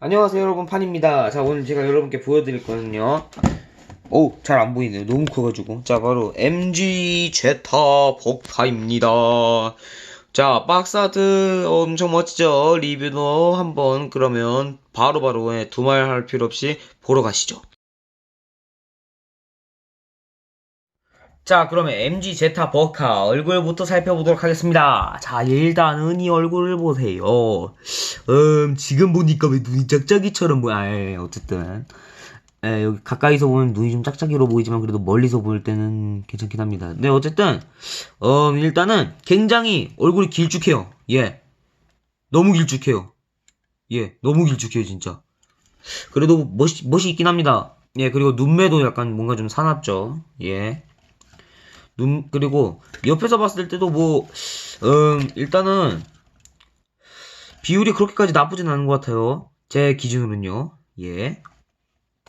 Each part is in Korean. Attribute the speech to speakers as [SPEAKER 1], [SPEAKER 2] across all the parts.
[SPEAKER 1] 안녕하세요 여러분. 판입니다. 자 오늘 제가 여러분께 보여드릴 거는요. 오 잘 안 보이네요. 너무 커가지고. 자 바로 MG 제타 복타입니다. 자 박스아트 엄청 멋지죠? 리뷰도 한번 그러면 바로바로 예, 두말 할 필요 없이 보러 가시죠 자, 그러면 MG 제타 버카 얼굴부터 살펴보도록 하겠습니다. 자, 일단은 이 얼굴을 보세요. 음, 지금 보니까 왜 눈이 짝짝이처럼 보여. 아, 예, 어쨌든. 예, 여기 가까이서 보면 눈이 좀 짝짝이로 보이지만 그래도 멀리서 볼 때는 괜찮긴 합니다. 네, 어쨌든, 음, 일단은 굉장히 얼굴이 길쭉해요. 예. 너무 길쭉해요. 예, 너무 길쭉해요, 진짜. 그래도 멋이, 멋이 있긴 합니다. 예, 그리고 눈매도 약간 뭔가 좀 사납죠. 예. 눈 그리고 옆에서 봤을 때도 뭐 음, 일단은 비율이 그렇게까지 나쁘진 않은 것 같아요. 제 기준으로는요. 예.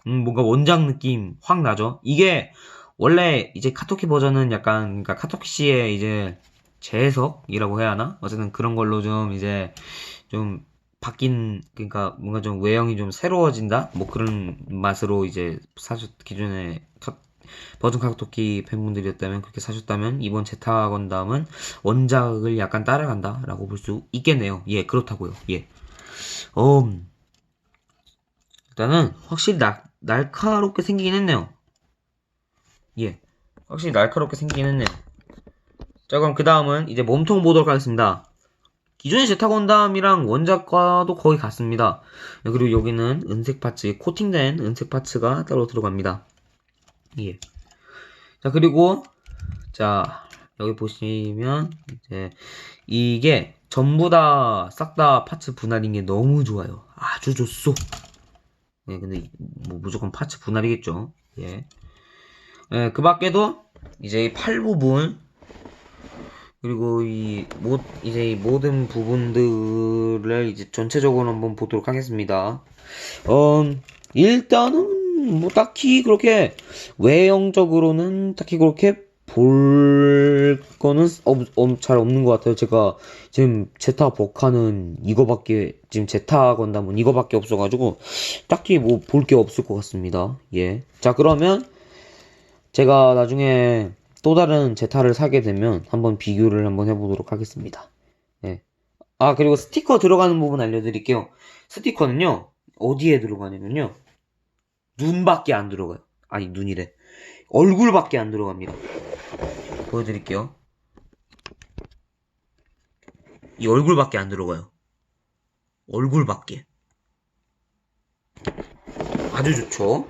[SPEAKER 1] 음, 뭔가 원작 느낌 확 나죠. 이게 원래 이제 카토키 버전은 약간 그러니까 카토키 씨의 이제 재해석이라고 해야 하나? 어쨌든 그런 걸로 좀 이제 좀 바뀐 그러니까 뭔가 좀 외형이 좀 새로워진다 뭐 그런 맛으로 이제 사실 기존에 카- 버전 카토키 팬분들이었다면 그렇게 사셨다면 이번 제타 건담은 원작을 약간 따라간다라고 볼 수 있겠네요. 예, 그렇다고요. 예. 음, 일단은 확실히 날, 날카롭게 생기긴 했네요. 예, 확실히 날카롭게 생기긴 했네요. 자, 그럼 그 다음은 이제 몸통 보도록 하겠습니다. 기존의 제타 건담이랑 원작과도 거의 같습니다. 그리고 여기는 은색 파츠, 코팅된 은색 파츠가 따로 들어갑니다. 예. 자, 그리고, 자, 여기 보시면, 이제, 이게 전부 다, 싹 다 파츠 분할인 게 너무 좋아요. 아주 좋소. 예, 근데, 뭐, 무조건 파츠 분할이겠죠. 예. 예, 그 밖에도, 이제 이 팔 부분, 그리고 이, 모, 이제 이 모든 부분들을 이제 전체적으로 한번 보도록 하겠습니다. 음, 일단은, 뭐, 딱히 그렇게, 외형적으로는 딱히 그렇게 볼 거는 없, 없- 잘 없는 것 같아요. 제가 지금 제타 버카는 이거밖에, 지금 제타 건담은 이거밖에 없어가지고, 딱히 뭐 볼 게 없을 것 같습니다. 예. 자, 그러면, 제가 나중에 또 다른 제타를 사게 되면 한번 비교를 한번 해보도록 하겠습니다. 예. 아, 그리고 스티커 들어가는 부분 알려드릴게요. 스티커는요, 어디에 들어가냐면요, 눈밖에 안 들어가요. 아니, 눈이래. 얼굴밖에 안 들어갑니다. 보여드릴게요. 이 얼굴밖에 안 들어가요. 얼굴밖에. 아주 좋죠.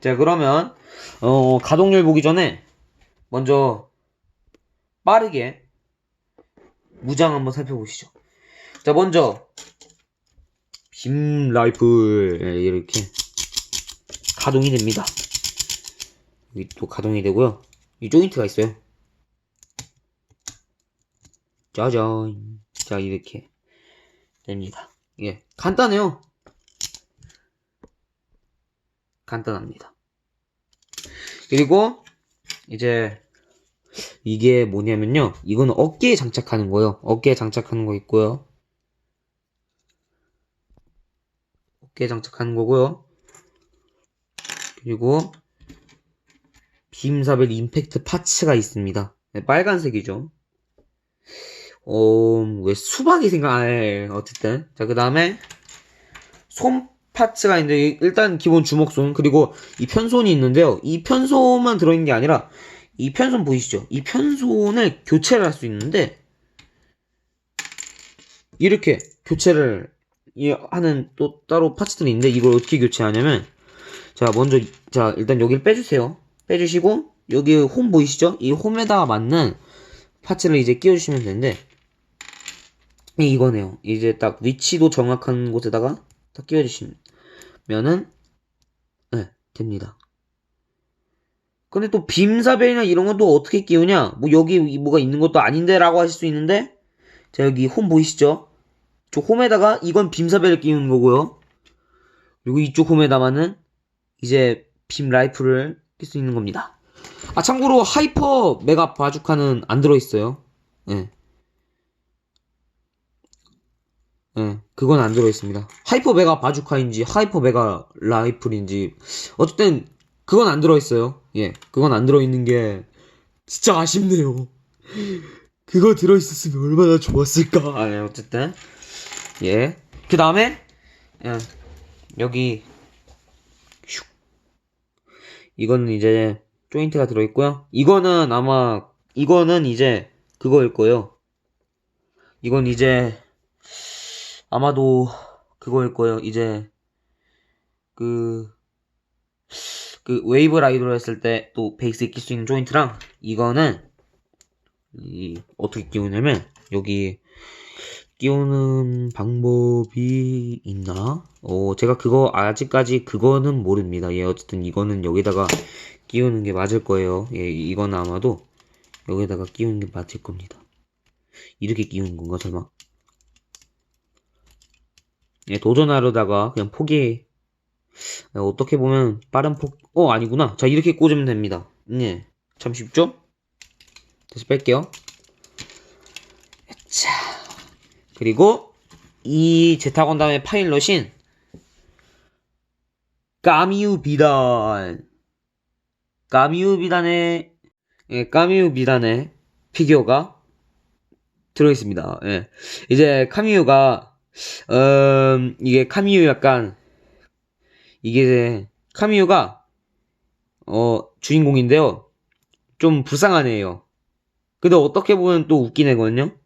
[SPEAKER 1] 자, 그러면, 어, 가동률 보기 전에, 먼저, 빠르게, 무장 한번 살펴보시죠. 자, 먼저, 빔 라이플, 예, 이렇게, 가동이 됩니다. 여기 또 가동이 되고요. 이 조인트가 있어요. 짜잔. 자, 이렇게 됩니다. 예, 간단해요. 간단합니다. 그리고 이제 이게 뭐냐면요. 이거는 어깨에 장착하는 거예요. 어깨에 장착하는 거 있고요. 어깨에 장착하는 거고요. 그리고 빔사벨 임팩트 파츠가 있습니다. 네, 빨간색이죠. 어, 왜 수박이 생각, 아, 예, 어쨌든. 자, 그 다음에, 손 파츠가 있는데, 일단 기본 주먹손, 그리고 이 편손이 있는데요. 이 편손만 들어있는 게 아니라, 이 편손 보이시죠? 이 편손을 교체를 할 수 있는데, 이렇게 교체를 이- 하는 또 따로 파츠들이 있는데, 이걸 어떻게 교체하냐면, 자, 먼저, 자, 일단 여기를 빼주세요. 빼주시고, 여기 홈 보이시죠? 이 홈에다가 맞는 파츠를 이제 끼워주시면 되는데, 이- 이거네요. 이제 딱 위치도 정확한 곳에다가 딱 끼워주시면은, 네, 됩니다. 근데 또 빔사벨이나 이런 건 또 어떻게 끼우냐? 뭐 여기 뭐가 있는 것도 아닌데 라고 하실 수 있는데, 자, 여기 홈 보이시죠? 저 홈에다가 이건 빔사벨을 끼우는 거고요. 그리고 이쪽 홈에다가는 이제 빔 라이플을 낄수 있는 겁니다. 아, 참고로 하이퍼 메가 바주카는 안 들어있어요. 예. 예, 그건 안 들어있습니다. 하이퍼 메가 바주카인지 하이퍼 메가 라이플인지 어쨌든 그건 안 들어있어요. 예, 그건 안 들어있는 게 진짜 아쉽네요. 그거 들어있었으면 얼마나 좋았을까. 아, 네, 어쨌든 예. 그 다음에 예, 여기 슉. 이거는 이제 조인트가 들어있고요. 이거는 아마 이거는 이제 그거일 거예요. 이건 이제 아마도 그거일 거예요. 이제 그, 그 웨이브 라이드로 했을 때 또 베이스에 낄 수 있는 조인트랑 이거는 이 어떻게 끼우냐면 여기 끼우는 방법이 있나? 어, 제가 그거 아직까지 그거는 모릅니다. 예, 어쨌든 이거는 여기다가 끼우는 게 맞을 거예요. 예, 이건 아마도 여기다가 끼우는 게 맞을 겁니다. 이렇게 끼우는 건가, 설마? 예, 도전하려다가 그냥 포기. 예, 어떻게 보면 빠른 폭, 어, 아니구나. 자, 이렇게 꽂으면 됩니다. 예, 참 쉽죠? 다시 뺄게요. 자, 그리고 이 제타건 다음에 파일럿인 까미우 비단. 까미우 비단의, 예, 까미우 비단의 피규어가 들어있습니다. 예. 이제 카미우가 음, 이게 카미유 약간, 이게, 카미유가, 어, 주인공인데요. 좀 불쌍한 애예요. 근데 어떻게 보면 또 웃긴 애거든요?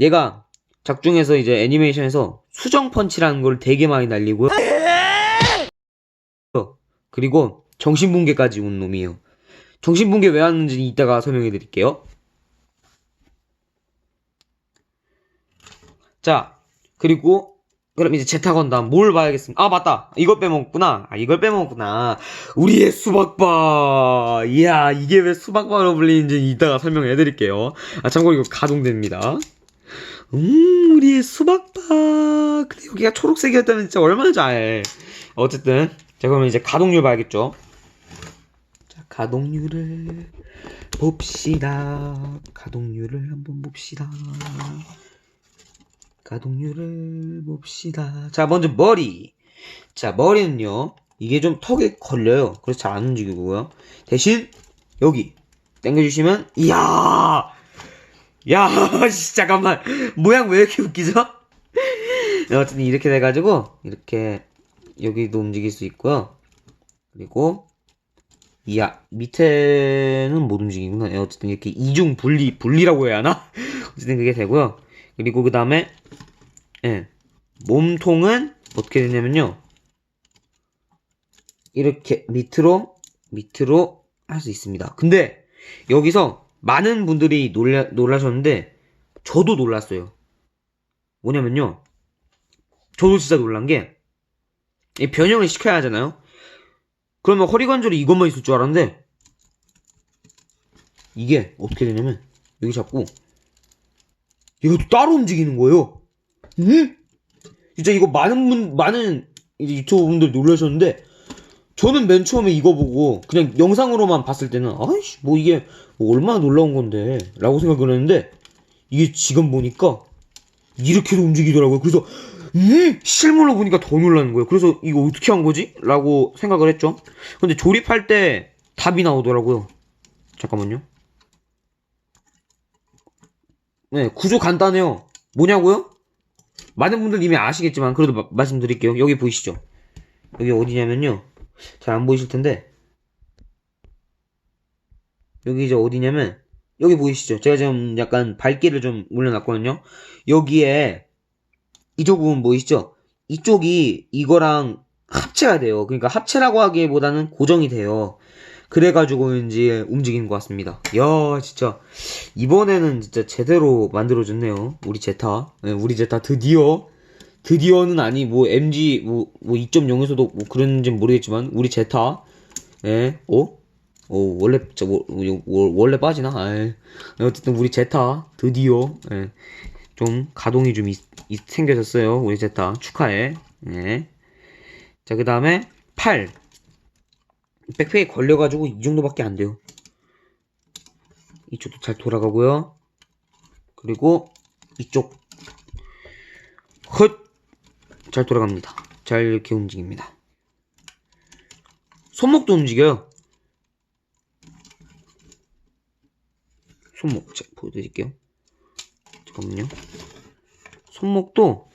[SPEAKER 1] 얘가 작중에서 이제 애니메이션에서 수정 펀치라는 걸 되게 많이 날리고요. 그리고 정신붕괴까지 온 놈이에요. 정신붕괴 왜 왔는지 이따가 설명해 드릴게요. 자, 그리고 그럼 이제 제타건담 뭘 봐야겠습니까? 아 맞다 이걸 빼먹었구나 아 이걸 빼먹었구나 우리의 수박바 이야 이게 왜 수박바로 불리는지 이따가 설명해 드릴게요 아 참고로 이거 가동됩니다 음 우리의 수박바 근데 여기가 초록색이었다면 진짜 얼마나 잘 어쨌든 자 그러면 이제 가동률 봐야겠죠 자 가동률을 봅시다 가동률을 한번 봅시다 가동률을 봅시다. 자, 먼저 머리. 자, 머리는요. 이게 좀 턱에 걸려요. 그래서 잘 안 움직이고요. 대신 여기 당겨주시면 이야, 야, 씨, 잠깐만 모양 왜 이렇게 웃기죠? 네, 어쨌든 이렇게 돼가지고 이렇게 여기도 움직일 수 있고요. 그리고 이야 밑에는 못 움직이구나. 네, 어쨌든 이렇게 이중 분리 분리라고 해야 하나? 어쨌든 그게 되고요. 그리고 그 다음에 예, 몸통은 어떻게 되냐면요 이렇게 밑으로 밑으로 할 수 있습니다 근데 여기서 많은 분들이 놀라, 놀라셨는데 저도 놀랐어요 뭐냐면요 저도 진짜 놀란 게이 변형을 시켜야 하잖아요 그러면 허리 관절이 이것만 있을 줄 알았는데 이게 어떻게 되냐면 여기 잡고 이것도 따로 움직이는 거예요. 응? 진짜 이거 많은 분, 많은 이제 유튜브 분들 놀라셨는데, 저는 맨 처음에 이거 보고, 그냥 영상으로만 봤을 때는, 아이씨, 뭐 이게, 뭐 얼마나 놀라운 건데, 라고 생각을 했는데, 이게 지금 보니까, 이렇게도 움직이더라고요. 그래서, 음! 실물로 보니까 더 놀라는 거예요. 그래서 이거 어떻게 한 거지? 라고 생각을 했죠. 근데 조립할 때 답이 나오더라고요. 잠깐만요. 네, 구조 간단해요. 뭐냐고요? 많은 분들 이미 아시겠지만 그래도 마- 말씀드릴게요. 여기 보이시죠? 여기 어디냐면요. 잘 안 보이실 텐데 여기 이제 어디냐면 여기 보이시죠? 제가 지금 약간 밝기를 좀 올려놨거든요. 여기에 이쪽 부분 보이시죠? 이쪽이 이거랑 합체가 돼요. 그러니까 합체라고 하기보다는 고정이 돼요. 그래가지고 왠지 움직이는 것 같습니다. 이야, 진짜. 이번에는 진짜 제대로 만들어줬네요. 우리 제타. 네, 우리 제타 드디어. 드디어는 아니, 뭐, MG, 뭐, 뭐 2.0에서도 뭐 그런지 모르겠지만, 우리 제타. 예, 어? 어, 원래, 저, 뭐, 뭐, 뭐, 원래 빠지나? 아이. 어쨌든 우리 제타. 드디어. 예, 좀 가동이 좀 있- 있- 생겨졌어요. 우리 제타. 축하해. 예. 자, 그 다음에 팔. 백팩에 걸려가지고 이 정도밖에 안 돼요. 이쪽도 잘 돌아가고요. 그리고 이쪽 헛! 잘 돌아갑니다. 잘 이렇게 움직입니다. 손목도 움직여요. 손목, 자, 보여드릴게요. 잠깐만요. 손목도,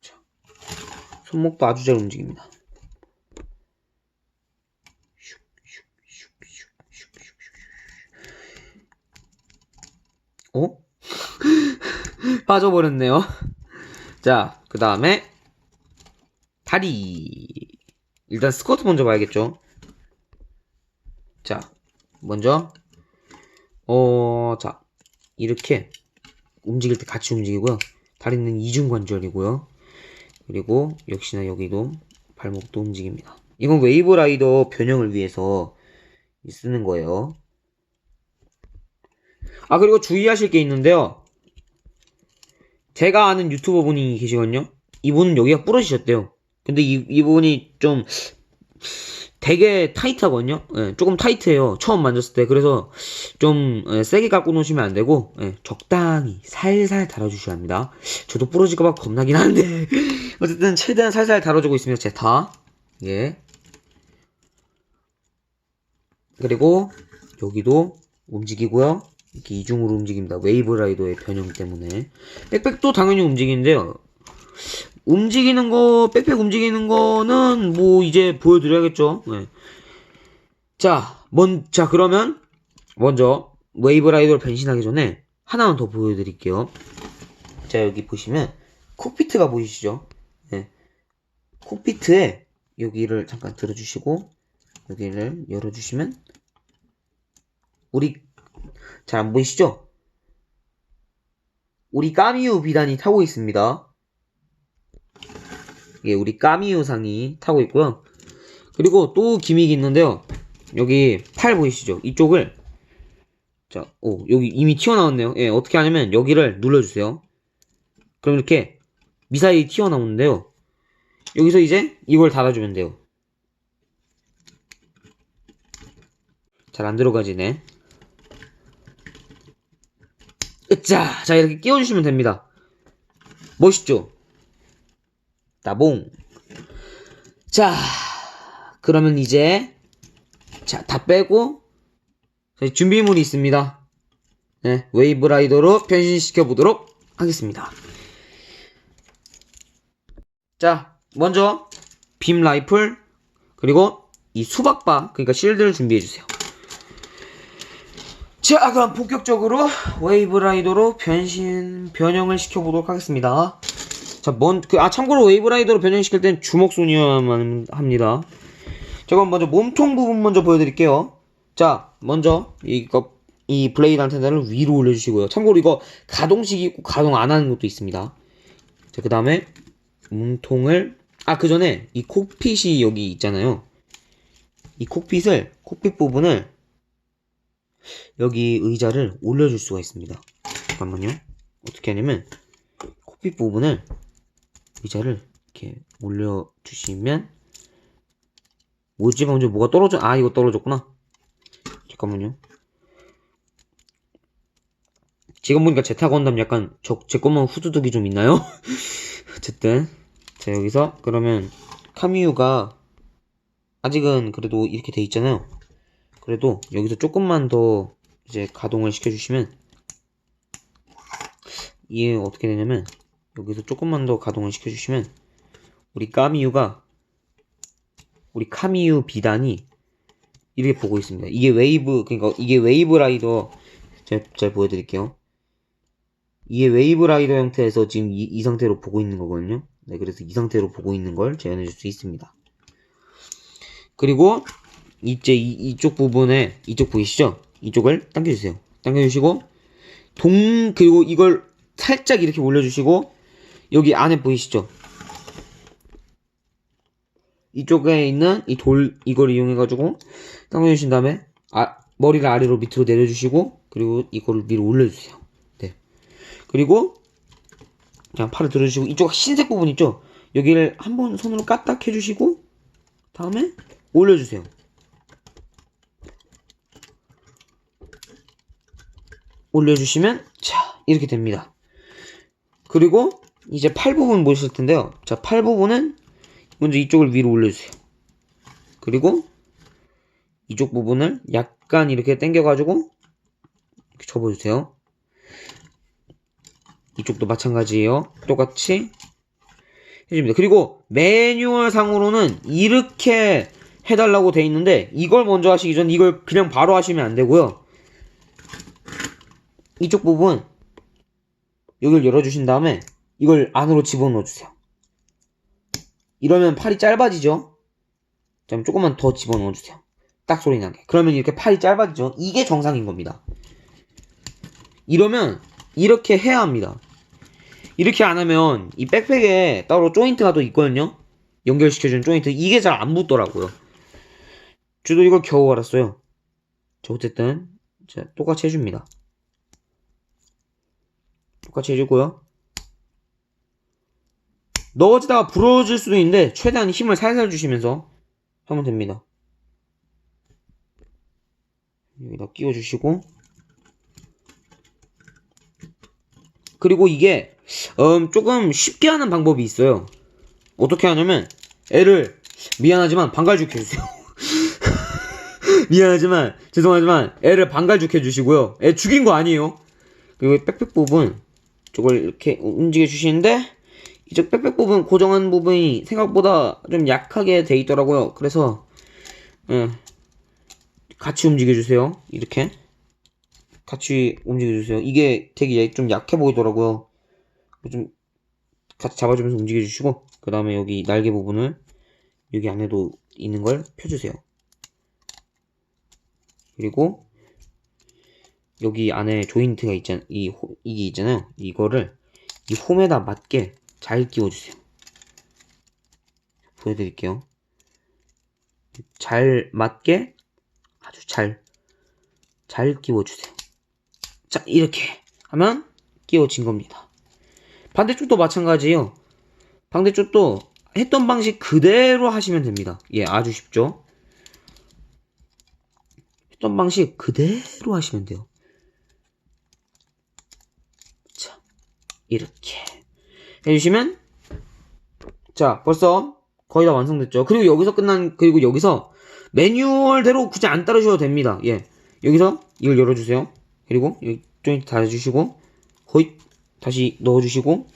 [SPEAKER 1] 자, 손목도 아주 잘 움직입니다. 빠져버렸네요. 자, 그 다음에 다리. 일단 스쿼트 먼저 봐야겠죠. 자, 먼저 어, 자, 이렇게 움직일 때 같이 움직이고요. 다리는 이중 관절이고요. 그리고 역시나 여기도 발목도 움직입니다. 이건 웨이브 라이더 변형을 위해서 쓰는 거예요. 아, 그리고 주의하실 게 있는데요. 제가 아는 유튜버 분이 계시거든요. 이분은 여기가 부러지셨대요. 근데 이, 이분이 좀 되게 타이트하거든요. 예, 조금 타이트해요. 처음 만졌을 때. 그래서 좀 예, 세게 갖고 놓으시면 안 되고 예, 적당히 살살 달아주셔야 합니다. 저도 부러질까봐 겁나긴 하는데 어쨌든 최대한 살살 달아주고 있습니다. 제타. 예. 그리고 여기도 움직이고요. 이렇게 이중으로 움직입니다. 웨이브 라이더의 변형 때문에. 백팩도 당연히 움직이는데요. 움직이는 거, 백팩 움직이는 거는 뭐 이제 보여드려야겠죠. 네. 자, 먼, 자, 그러면 먼저 웨이브 라이더로 변신하기 전에 하나만 더 보여드릴게요. 자, 여기 보시면 콕피트가 보이시죠? 네. 콕피트에 여기를 잠깐 들어주시고 여기를 열어주시면 우리 잘 안 보이시죠? 우리 까미우 비단이 타고 있습니다. 예, 우리 까미우 상이 타고 있고요. 그리고 또 기믹이 있는데요. 여기 팔 보이시죠? 이쪽을 자, 오, 여기 이미 튀어나왔네요. 예, 어떻게 하냐면 여기를 눌러주세요. 그럼 이렇게 미사일이 튀어나오는데요. 여기서 이제 이걸 달아주면 돼요. 잘 안 들어가지네. 으짜! 자, 이렇게 끼워주시면 됩니다. 멋있죠? 따봉. 자, 그러면 이제, 자, 다 빼고, 준비물이 있습니다. 네, 웨이브 라이더로 변신시켜 보도록 하겠습니다. 자, 먼저, 빔 라이플, 그리고 이 수박바, 그러니까 실드를 준비해 주세요. 자, 그럼 본격적으로 웨이브 라이더로 변신, 변형을 시켜보도록 하겠습니다. 자, 먼, 그, 아, 참고로 웨이브 라이더로 변형시킬 땐 주먹손이어야만 합니다. 자, 그럼 먼저 몸통 부분 먼저 보여드릴게요. 자, 먼저, 이거, 이 블레이드 안테나를 위로 올려주시고요. 참고로 이거 가동식이 있고 가동 안 하는 것도 있습니다. 자, 그 다음에 몸통을, 아, 그 전에 이 콕핏이 여기 있잖아요. 이 콕핏을, 콕핏 부분을 여기 의자를 올려줄 수가 있습니다. 잠깐만요. 어떻게 하냐면, 콕핏 부분을 의자를 이렇게 올려주시면 뭐지 방금 뭐가 떨어져 아 이거 떨어졌구나 잠깐만요 지금 보니까 제 타 건담 약간 저, 제 것만 후두둑이 좀 있나요? 어쨌든 자 여기서 그러면 카미유가 아직은 그래도 이렇게 돼 있잖아요 그래도 여기서 조금만 더 이제 가동을 시켜주시면 이게 어떻게 되냐면 여기서 조금만 더 가동을 시켜주시면 우리 까미유가 우리 카미유 비단이 이렇게 보고 있습니다. 이게 웨이브 그러니까 이게 웨이브 라이더 잘, 잘 보여드릴게요. 이게 웨이브 라이더 형태에서 지금 이, 이 상태로 보고 있는 거거든요. 네, 그래서 이 상태로 보고 있는 걸 재현해 줄 수 있습니다. 그리고 이제 이, 이쪽 부분에 이쪽 보이시죠? 이쪽을 당겨주세요. 당겨주시고 동 그리고 이걸 살짝 이렇게 올려주시고 여기 안에 보이시죠? 이쪽에 있는 이 돌 이걸 이용해 가지고 당겨주신 다음에 아 머리를 아래로 밑으로 내려주시고 그리고 이거를 위로 올려주세요. 네. 그리고 그냥 팔을 들어주시고 이쪽 흰색 부분 있죠? 여기를 한번 손으로 까딱 해주시고 다음에 올려주세요. 올려주시면 자 이렇게 됩니다. 그리고 이제 팔 부분 보실 텐데요. 자, 팔 부분은 먼저 이쪽을 위로 올려주세요. 그리고 이쪽 부분을 약간 이렇게 당겨가지고 이렇게 접어주세요. 이쪽도 마찬가지예요. 똑같이 해줍니다. 그리고 매뉴얼 상으로는 이렇게 해달라고 돼 있는데 이걸 먼저 하시기 전 이걸 그냥 바로 하시면 안 되고요. 이쪽 부분 여기를 열어주신 다음에 이걸 안으로 집어넣어 주세요. 이러면 팔이 짧아지죠? 자, 조금만 더 집어넣어 주세요. 딱 소리 나게. 그러면 이렇게 팔이 짧아지죠? 이게 정상인 겁니다. 이러면 이렇게 해야 합니다. 이렇게 안 하면 이 백팩에 따로 조인트가 또 있거든요? 연결시켜주는 조인트. 이게 잘 안 붙더라고요. 저도 이걸 겨우 알았어요. 자, 어쨌든, 자, 똑같이 해줍니다. 똑같이 해주고요. 넣어지다가 부러질 수도 있는데 최대한 힘을 살살 주시면서 하면 됩니다. 여기다 끼워주시고 그리고 이게 음, 조금 쉽게 하는 방법이 있어요. 어떻게 하냐면 애를 미안하지만 반갈죽 해주세요. 미안하지만 죄송하지만 애를 반갈죽 해주시고요. 애 죽인 거 아니에요. 그리고 백팩 부분 쪽을 이렇게 움직여 주시는데 이쪽 백팩 부분 고정한 부분이 생각보다 좀 약하게 돼 있더라고요. 그래서 예, 같이 움직여 주세요. 이렇게 같이 움직여 주세요. 이게 되게 좀 약해 보이더라고요. 좀 같이 잡아주면서 움직여 주시고 그 다음에 여기 날개 부분을 여기 안에도 있는 걸 펴주세요. 그리고 여기 안에 조인트가 있잖 이 호- 이게 있잖아요. 이거를 이 홈에다 맞게 잘 끼워주세요. 보여드릴게요. 잘 맞게 아주 잘, 잘 끼워주세요. 자, 이렇게 하면 끼워진 겁니다. 반대쪽도 마찬가지예요. 반대쪽도 했던 방식 그대로 하시면 됩니다. 예, 아주 쉽죠? 했던 방식 그대로 하시면 돼요. 이렇게 해주시면 자, 벌써 거의 다 완성됐죠. 그리고 여기서 끝난, 그리고 여기서 매뉴얼대로 굳이 안 따르셔도 됩니다. 예. 여기서 이걸 열어주세요. 그리고 조인트 닫아주시고, 거의 다시 넣어주시고,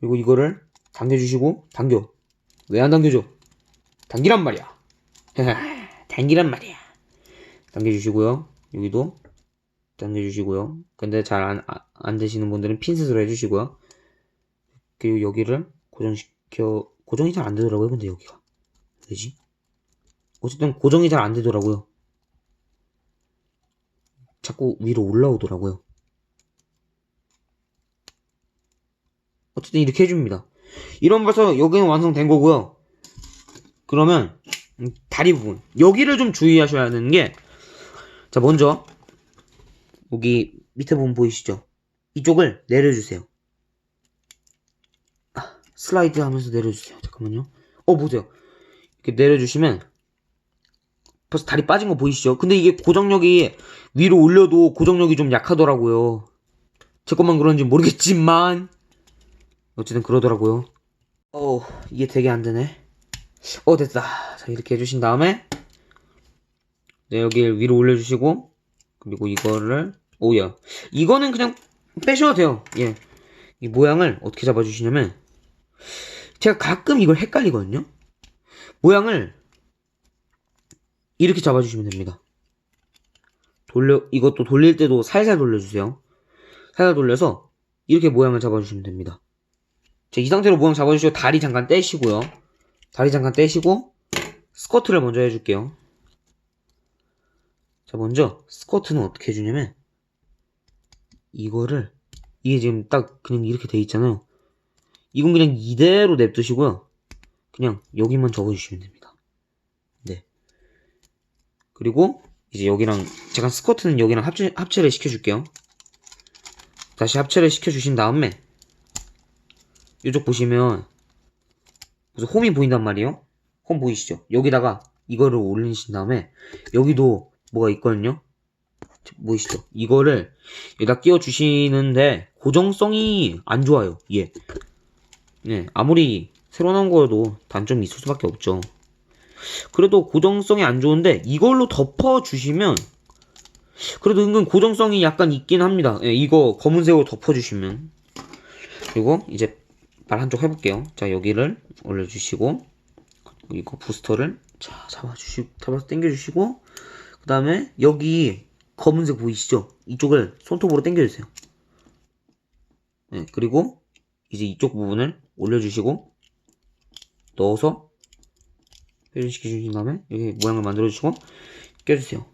[SPEAKER 1] 그리고 이거를 당겨주시고, 당겨. 왜 안 당겨줘? 당기란 말이야. 당기란 말이야. 당겨주시고요. 여기도 당겨주시고요. 근데 잘 안, 아- 안 되시는 분들은 핀셋으로 해주시고요. 그리고 여기를 고정시켜, 고정이 잘 안 되더라고요. 근데 여기가. 왜지? 어쨌든 고정이 잘 안 되더라고요. 자꾸 위로 올라오더라고요. 어쨌든 이렇게 해줍니다. 이런 벌써 여기는 완성된 거고요. 그러면 음, 다리 부분 여기를 좀 주의하셔야 하는 게 자 먼저 여기 밑에 부분 보이시죠? 이쪽을 내려주세요. 아, 슬라이드 하면서 내려주세요. 잠깐만요. 어 보세요. 이렇게 내려주시면 벌써 다리 빠진 거 보이시죠? 근데 이게 고정력이 위로 올려도 고정력이 좀 약하더라고요. 제 것만 그런지 모르겠지만 어쨌든 그러더라고요. 어 이게 되게 안 되네. 어 됐다. 자 이렇게 해주신 다음에 네, 여기를 위로 올려주시고 그리고 이거를 오야 이거는 그냥 빼셔도 돼요. 예. 이 모양을 어떻게 잡아주시냐면 제가 가끔 이걸 헷갈리거든요. 모양을 이렇게 잡아주시면 됩니다. 돌려 이것도 돌릴 때도 살살 돌려주세요. 살살 돌려서 이렇게 모양을 잡아주시면 됩니다. 자, 이 상태로 모양 잡아주시고 다리 잠깐 떼시고요. 다리 잠깐 떼시고 스쿼트를 먼저 해줄게요. 자, 먼저 스쿼트는 어떻게 해주냐면 이거를 이게 지금 딱 그냥 이렇게 돼 있잖아요. 이건 그냥 이대로 냅두시고요. 그냥 여기만 접어주시면 됩니다. 네. 그리고 이제 여기랑 제가 스쿼트는 여기랑 합체, 합체를 시켜줄게요. 다시 합체를 시켜주신 다음에 이쪽 보시면 무슨 홈이 보인단 말이에요. 홈 보이시죠? 여기다가 이거를 올리신 다음에 여기도 뭐가 있거든요. 보이시죠? 이거를 여기다 끼워 주시는데 고정성이 안 좋아요. 예. 네, 아무리 새로 나온 거여도 단점이 있을 수밖에 없죠. 그래도 고정성이 안 좋은데 이걸로 덮어 주시면 그래도 은근 고정성이 약간 있긴 합니다. 예, 이거 검은색으로 덮어 주시면 그리고 이제 발 한쪽 해볼게요. 자 여기를 올려주시고 이거 부스터를 자 잡아주시고 잡아서 당겨주시고 그 다음에 여기 검은색 보이시죠? 이쪽을 손톱으로 당겨주세요. 네, 그리고 이제 이쪽 부분을 올려주시고 넣어서 회전시켜 주신 다음에 여기 모양을 만들어 주시고 껴주세요.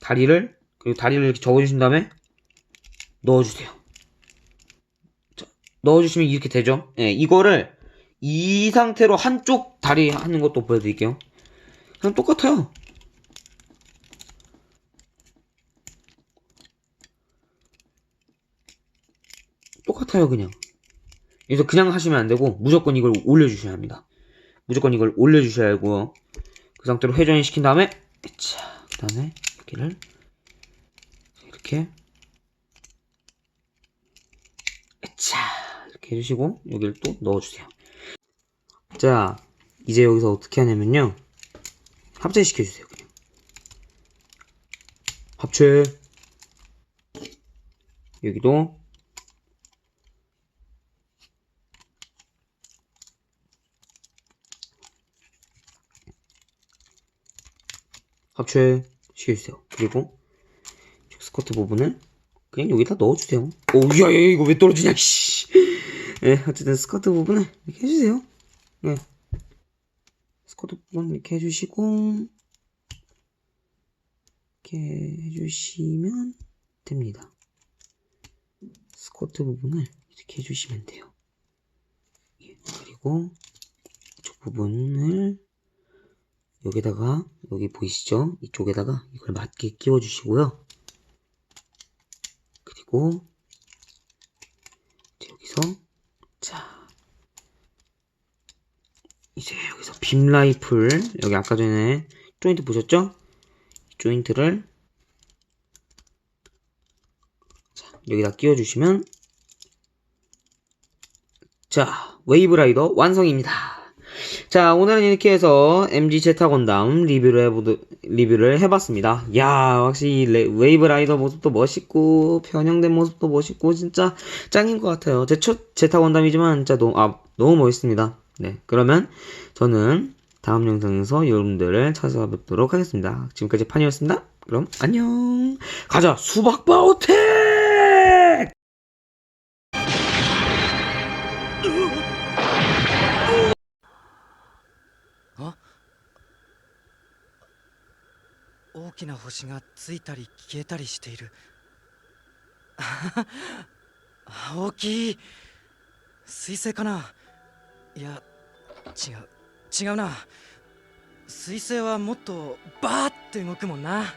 [SPEAKER 1] 다리를 그리고 다리를 이렇게 접어 주신 다음에 넣어 주세요. 자, 넣어 주시면 이렇게 되죠. 예, 이거를 이 상태로 한쪽 다리 하는 것도 보여드릴게요. 그냥 똑같아요. 똑같아요, 그냥. 그래서 그냥 하시면 안 되고, 무조건 이걸 올려주셔야 합니다. 무조건 이걸 올려주셔야 하고요. 그 상태로 회전을 시킨 다음에, 자, 그 다음에, 여기를, 이렇게, 자, 이렇게 해주시고, 여기를 또 넣어주세요. 자, 이제 여기서 어떻게 하냐면요. 합체시켜주세요, 그냥. 합체. 여기도 합체 시켜주세요. 그리고 스커트 부분을 그냥 여기다 넣어주세요. 오, 야, 야, 이거 왜 떨어지냐, 씨. 예, 어쨌든 스커트 부분을 이렇게 해주세요. 예. 스커트 부분 이렇게 해주시고, 이렇게 해주시면 됩니다. 스커트 부분을 이렇게 해주시면 돼요. 예, 그리고 이쪽 부분을 여기다가 여기 보이시죠? 이쪽에다가 이걸 맞게 끼워 주시고요. 그리고 이제 여기서 자 이제 여기서 빔 라이플 여기 아까 전에 조인트 보셨죠? 이 조인트를 자 여기다 끼워 주시면 자 웨이브 라이더 완성입니다. 자, 오늘은 이렇게 해서 MG 제타 건담 리뷰를 해보드, 리뷰를 해봤습니다. 야, 확실히 레, 웨이브 라이더 모습도 멋있고, 변형된 모습도 멋있고, 진짜 짱인 것 같아요. 제 첫 제타 건담이지만, 진짜 너무, 아, 너무 멋있습니다. 네, 그러면 저는 다음 영상에서 여러분들을 찾아뵙도록 하겠습니다. 지금까지 판이었습니다. 그럼 안녕. 가자, 수박바오텍!
[SPEAKER 2] きな星がついたり消えたりしている。大きい。彗星かな？いや違う。違うな。彗星はもっとバーって動くもんな。